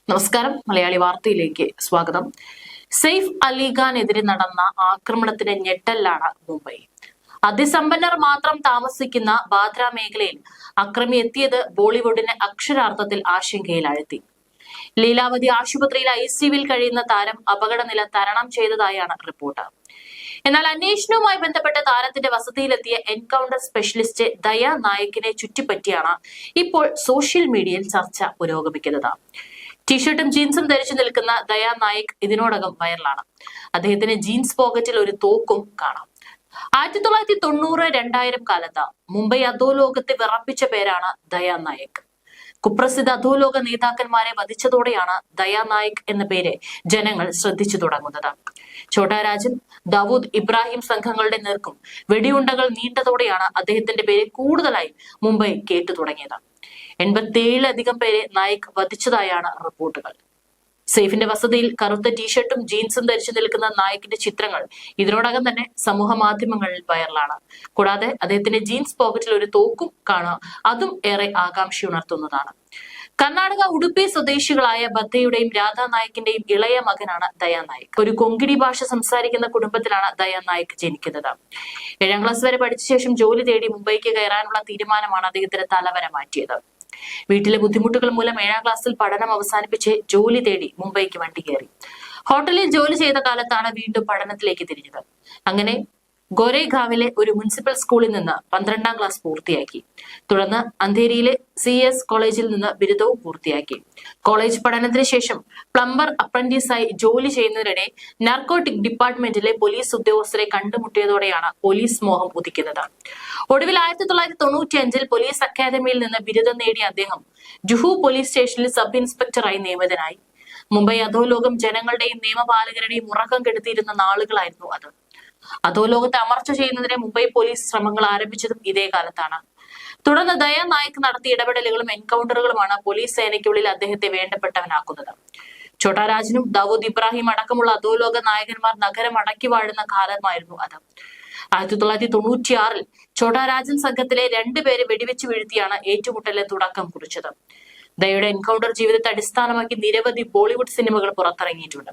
നമസ്കാരം. മലയാളി വാർത്തയിലേക്ക് സ്വാഗതം. സെയ്ഫ് അലിഖാനെതിരെ നടന്ന ആക്രമണത്തിന്റെ ഞെട്ടലാണ് മുംബൈ. അതിസമ്പന്നർ മാത്രം താമസിക്കുന്ന ബാദ്ര മേഖലയിൽ അക്രമി എത്തിയത് ബോളിവുഡിനെ അക്ഷരാർത്ഥത്തിൽ ആശങ്കയിലാഴ്ത്തി. ലീലാവതി ആശുപത്രിയിൽ ഐ സിയുവിൽ കഴിയുന്ന താരം അപകടനില തരണം ചെയ്തതായാണ് റിപ്പോർട്ട്. എന്നാൽ അന്വേഷണവുമായി ബന്ധപ്പെട്ട താരത്തിന്റെ വസതിയിലെത്തിയ എൻകൗണ്ടർ സ്പെഷ്യലിസ്റ്റ് ദയ നായകിനെ ചുറ്റിപ്പറ്റിയാണ് ഇപ്പോൾ സോഷ്യൽ മീഡിയയിൽ ചർച്ച പുരോഗമിക്കുന്നത്. ടീഷർട്ടും ജീൻസും ധരിച്ചു നിൽക്കുന്ന ദയാ നായിക് ഇതിനോടകം വൈറലാണ് അദ്ദേഹത്തിന് ജീൻസ് പോക്കറ്റിൽ ഒരു തോക്കും കാണാം. ആയിരത്തി തൊള്ളായിരത്തി തൊണ്ണൂറ് രണ്ടായിരം കാലത്ത് മുംബൈ അധോലോകത്തെ വിറപ്പിച്ച പേരാണ് ദയാ നായക്. കുപ്രസിദ്ധ അധോലോക നേതാക്കന്മാരെ വധിച്ചതോടെയാണ് ദയാ നായിക് എന്ന പേര് ജനങ്ങൾ ശ്രദ്ധിച്ചു തുടങ്ങുന്നത്. ചോട്ടാരാജൻ ദാവൂദ് ഇബ്രാഹിം സംഘങ്ങളുടെ നേർക്കും വെടിയുണ്ടകൾ നീണ്ടതോടെയാണ് അദ്ദേഹത്തിന്റെ പേര് കൂടുതലായി മുംബൈ കേട്ടു തുടങ്ങിയത്. എൺപത്തിയേഴിലധികം പേരെ നായിക് വധിച്ചതായാണ് റിപ്പോർട്ടുകൾ. സെയ്ഫിന്റെ വസതിയിൽ കറുത്ത ടീഷർട്ടും ജീൻസും ധരിച്ചു നിൽക്കുന്ന നായിക്കിന്റെ ചിത്രങ്ങൾ ഇതിനോടകം തന്നെ സമൂഹ മാധ്യമങ്ങളിൽ വൈറലാണ്. കൂടാതെ അദ്ദേഹത്തിന്റെ ജീൻസ് പോക്കറ്റിൽ ഒരു തോക്കും കാണുക അതും ഏറെ ആകാംക്ഷ ഉണർത്തുന്നതാണ് കർണാടക ഉടുപ്പി സ്വദേശികളായ ബദ്ധയുടെയും രാധാ നായിക്കിന്റെയും ഇളയ മകനാണ് ദയാ നായിക്. ഒരു കൊങ്കിണി ഭാഷ സംസാരിക്കുന്ന കുടുംബത്തിലാണ് ദയാ നായിക് ജനിക്കുന്നത്. ഏഴാം ക്ലാസ് വരെ പഠിച്ച ശേഷം ജോലി തേടി മുംബൈക്ക് കയറാനുള്ള തീരുമാനമാണ് അദ്ദേഹത്തിന്റെ തലവര മാറ്റിയത്. വീട്ടിലെ ബുദ്ധിമുട്ടുകൾ മൂലം ഏഴാം ക്ലാസ്സിൽ പഠനം അവസാനിപ്പിച്ച് ജോലി തേടി മുംബൈക്ക് വണ്ടി കയറി. ഹോട്ടലിൽ ജോലി ചെയ്ത കാലത്താണ് വീണ്ടും പഠനത്തിലേക്ക് തിരിഞ്ഞത്. അങ്ങനെ ഗോരേഗാവിലെ ഒരു മുനിസിപ്പൽ സ്കൂളിൽ നിന്ന് പന്ത്രണ്ടാം ക്ലാസ് പൂർത്തിയാക്കി. തുടർന്ന് അന്ധേരിയിലെ സി എസ് കോളേജിൽ നിന്ന് ബിരുദവും പൂർത്തിയാക്കി. കോളേജ് പഠനത്തിന് ശേഷം പ്ലംബർ അപ്രന്റീസായി ജോലി ചെയ്യുന്നതിനിടെ നാർക്കോട്ടിക് ഡിപ്പാർട്ട്മെന്റിലെ പോലീസ് ഉദ്യോഗസ്ഥരെ കണ്ടുമുട്ടിയതോടെയാണ് പോലീസ് മോഹം ഉദിക്കുന്നത്. ഒടുവിൽ ആയിരത്തി തൊള്ളായിരത്തി തൊണ്ണൂറ്റി അഞ്ചിൽ പോലീസ് അക്കാദമിയിൽ നിന്ന് ബിരുദം നേടിയ അദ്ദേഹം ജുഹു പോലീസ് സ്റ്റേഷനിൽ സബ് ഇൻസ്പെക്ടറായി നിയമിതനായി. മുംബൈ അധോലോകം ജനങ്ങളുടെയും നിയമപാലകരുടെയും ഉറക്കം കെടുത്തിയിരുന്ന നാളുകളായിരുന്നു അത്. അധോലോകത്തെ അമർച്ച ചെയ്യുന്നതിനെ മുംബൈ പോലീസ് ശ്രമങ്ങൾ ആരംഭിച്ചതും ഇതേ കാലത്താണ്. തുടർന്ന് ദയാ നായിക് നടത്തിയ ഇടപെടലുകളും എൻകൗണ്ടറുകളുമാണ് പോലീസ് സേനയ്ക്കുള്ളിൽ അദ്ദേഹത്തെ വേണ്ടപ്പെട്ടവനാക്കുന്നത്. ഛോട്ടാരാജനും ദാവൂദ് ഇബ്രാഹിം അടക്കമുള്ള അധോലോക നായകന്മാർ നഗരം അടക്കി വാഴുന്ന കാലമായിരുന്നു അത്. ആയിരത്തി തൊള്ളായിരത്തി തൊണ്ണൂറ്റിയാറിൽ ഛോട്ടാരാജൻ സംഘത്തിലെ രണ്ടുപേരെ വെടിവെച്ച് വീഴ്ത്തിയാണ് ഏറ്റുമുട്ടലിന് തുടക്കം കുറിച്ചത്. ദയയുടെ എൻകൗണ്ടർ ജീവിതത്തെ അടിസ്ഥാനമാക്കി നിരവധി ബോളിവുഡ് സിനിമകൾ പുറത്തിറങ്ങിയിട്ടുണ്ട്.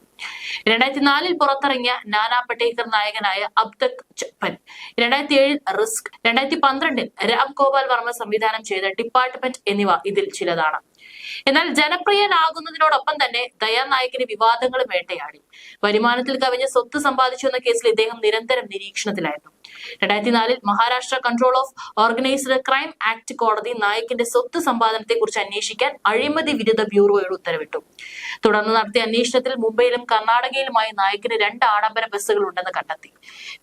രണ്ടായിരത്തി നാലിൽ പുറത്തിറങ്ങിയ നാനാ പട്ടേക്കർ നായകനായ അബ്ദക് ചപ്പൻ രണ്ടായിരത്തി ഏഴിൽ റിസ്ക് രണ്ടായിരത്തി പന്ത്രണ്ടിൽ രാം ഗോപാൽ വർമ്മ സംവിധാനം ചെയ്ത ഡിപ്പാർട്ട്മെന്റ് എന്നിവ ഇതിൽ ചിലതാണ്. എന്നാൽ ജനപ്രിയനാകുന്നതിനോടൊപ്പം തന്നെ ദയാ നായകിന് വിവാദങ്ങളും വേട്ടയാടി. വരുമാനത്തിൽ കവിഞ്ഞ സ്വത്ത് സമ്പാദിച്ചു എന്ന കേസിൽ ഇദ്ദേഹം നിരന്തരം നിരീക്ഷണത്തിലായിരുന്നു. രണ്ടായിരത്തി നാലിൽ Maharashtra control of organised crime act കോടതി നായിക്കിന്റെ സ്വത്ത് സമ്പാദനത്തെ കുറിച്ച് അന്വേഷിക്കാൻ അഴിമതി വിരുദ്ധ ബ്യൂറോയോട് ഉത്തരവിട്ടു. തുടർന്ന് നടത്തിയ അന്വേഷണത്തിൽ മുംബൈയിലും കർണാടകയിലുമായി നായിക്കിന് രണ്ട് ആഡംബര ബസ്സുകൾ ഉണ്ടെന്ന് കണ്ടെത്തി.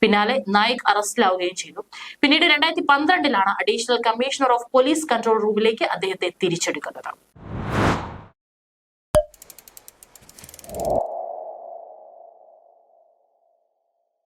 പിന്നാലെ നായിക് അറസ്റ്റിലാവുകയും ചെയ്തു. പിന്നീട് രണ്ടായിരത്തി പന്ത്രണ്ടിലാണ് additional commissioner of police control റൂമിലേക്ക് അദ്ദേഹത്തെ തിരിച്ചെടുക്കുന്നത്.